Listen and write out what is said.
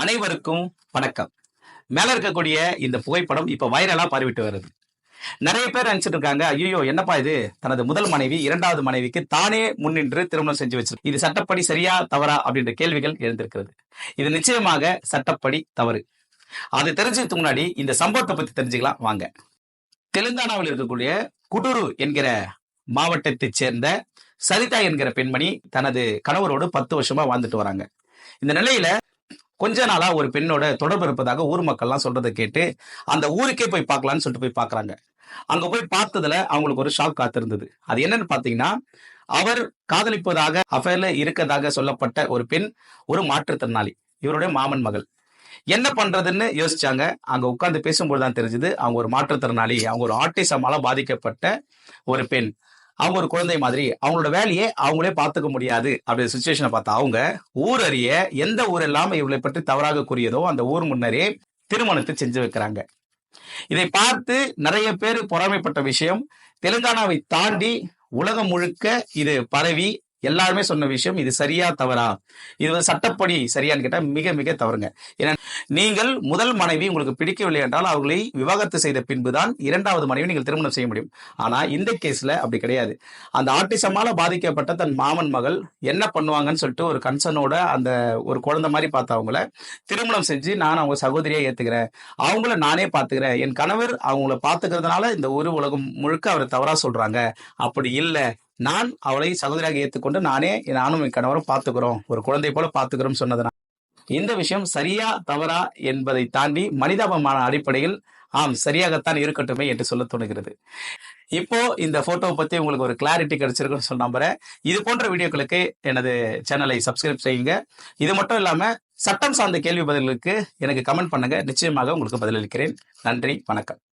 அனைவருக்கும் வணக்கம். மேல இருக்கக்கூடிய இந்த புகைப்படம் இப்ப வைரலா பரவிட்டு வருது. நிறைய பேர் நினைச்சிட்டு இருக்காங்க ஐயோ என்னப்பா இது? தனது முதல் மனைவி இரண்டாவது மனைவிக்கு தானே முன்னின்று திருமணம் செஞ்சு வச்சிருக்கு இது சட்டப்படி சரியா தவறா அப்படின்ற கேள்விகள் எழுந்திருக்கிறது. இது நிச்சயமாக சட்டப்படி தவறு. அது தெரிஞ்சதுக்கு முன்னாடி இந்த சம்பவத்தை பத்தி தெரிஞ்சுக்கலாம் வாங்க. தெலுங்கானாவில் இருக்கக்கூடிய குடூரு என்கிற மாவட்டத்தைச் சேர்ந்த சரிதா என்கிற பெண்மணி தனது கணவரோடு பத்து வருஷமா வாழ்ந்துட்டு வராங்க. இந்த நிலையில கொஞ்ச நாளா ஒரு பெண்ணோட தொடர்பு இருப்பதாக ஊர் மக்கள்லாம் சொல்றதை கேட்டு அந்த ஊருக்கே போய் பார்க்கலாம்னு சொல்லிட்டு போய் பாக்குறாங்க அங்க போய் பார்த்ததுல அவங்களுக்கு ஒரு ஷாக் காத்திருந்தது. அது என்னன்னு பாத்தீங்கன்னா அவர் காதலிப்பதாக அஃபேர்ல இருக்கதாக சொல்லப்பட்ட ஒரு பெண் ஒரு மாற்றுத்திறனாளி. இவருடைய மாமன் மகள். என்ன பண்றதுன்னு யோசிச்சாங்க. அங்க உட்கார்ந்து பேசும்போது தான் தெரிஞ்சது அவங்க ஒரு மாற்றுத்திறனாளி அவங்க ஒரு ஆட்டிசமால பாதிக்கப்பட்ட ஒரு பெண். அவங்க ஒரு குழந்தை மாதிரி அவங்களோட வேலையை அவங்களே பார்த்துக்க முடியாது அப்படி சுச்சுவேஷனை பார்த்தா அவங்க ஊர் அறிய எந்த ஊர் இல்லாம இவளை பற்றி தவறாக கூறியதோ அந்த ஊர் முன்னரே திருமணத்தை செஞ்சு வைக்கிறாங்க. இதை பார்த்து நிறைய பேர் பொறாமைப்பட்ட விஷயம். தெலுங்கானாவை தாண்டி உலகம் முழுக்க இது பரவி எல்லாருமே சொன்ன விஷயம் இது சரியா தவறா? இது சட்டப்படி சரியான்னு கேட்டா மிக மிக தவறுங்க. ஏன்னா நீங்கள் முதல் மனைவி உங்களுக்கு பிடிக்கவில்லை என்றால் அவர்களை விவாகரத்து செய்த பின்புதான் இரண்டாவது மனைவி நீங்கள் திருமணம் செய்ய முடியும். ஆனா இந்த கேஸ்ல அப்படி கிடையாது. அந்த ஆட்டிசமால பாதிக்கப்பட்ட தன் மாமன் மகள் என்ன பண்ணுவாங்கன்னு சொல்லிட்டு ஒரு கன்சனோட அந்த ஒரு குழந்தை மாதிரி பார்த்த அவங்கள திருமணம் செஞ்சு நான் அவங்க சகோதரியை ஏத்துக்கிறேன். அவங்கள நானே பாத்துக்கிறேன். என் கணவர் அவங்கள பாத்துக்கிறதுனால இந்த ஒரு உலகம் முழுக்க அவரை தவறா சொல்றாங்க. அப்படி இல்லை. நான் அவளை சகோதரியாக ஏத்துக்கொண்டு நானே நானும் என் கணவரும் பாத்துக்கிறோம். ஒரு குழந்தை போல பாத்துக்கிறோம் சொன்னதுனா இந்த விஷயம் சரியா தவறா என்பதை தாண்டி மனிதாபமான அடிப்படையில் ஆம் சரியாகத்தான் இருக்கட்டுமே என்று சொல்ல தோணுகிறது. இப்போ இந்த போட்டோவை பத்தி உங்களுக்கு ஒரு கிளாரிட்டி கிடைச்சிருக்குன்னு சொல்ல நம்புறேன். இது போன்ற வீடியோக்களுக்கு எனது சேனலை சப்ஸ்கிரைப் செய்யுங்க. இது மட்டும் இல்லாம சட்டம் சார்ந்த கேள்வி பதில்களுக்கு எனக்கு கமெண்ட் பண்ணுங்க. நிச்சயமாக உங்களுக்கு பதிலளிக்கிறேன். நன்றி வணக்கம்.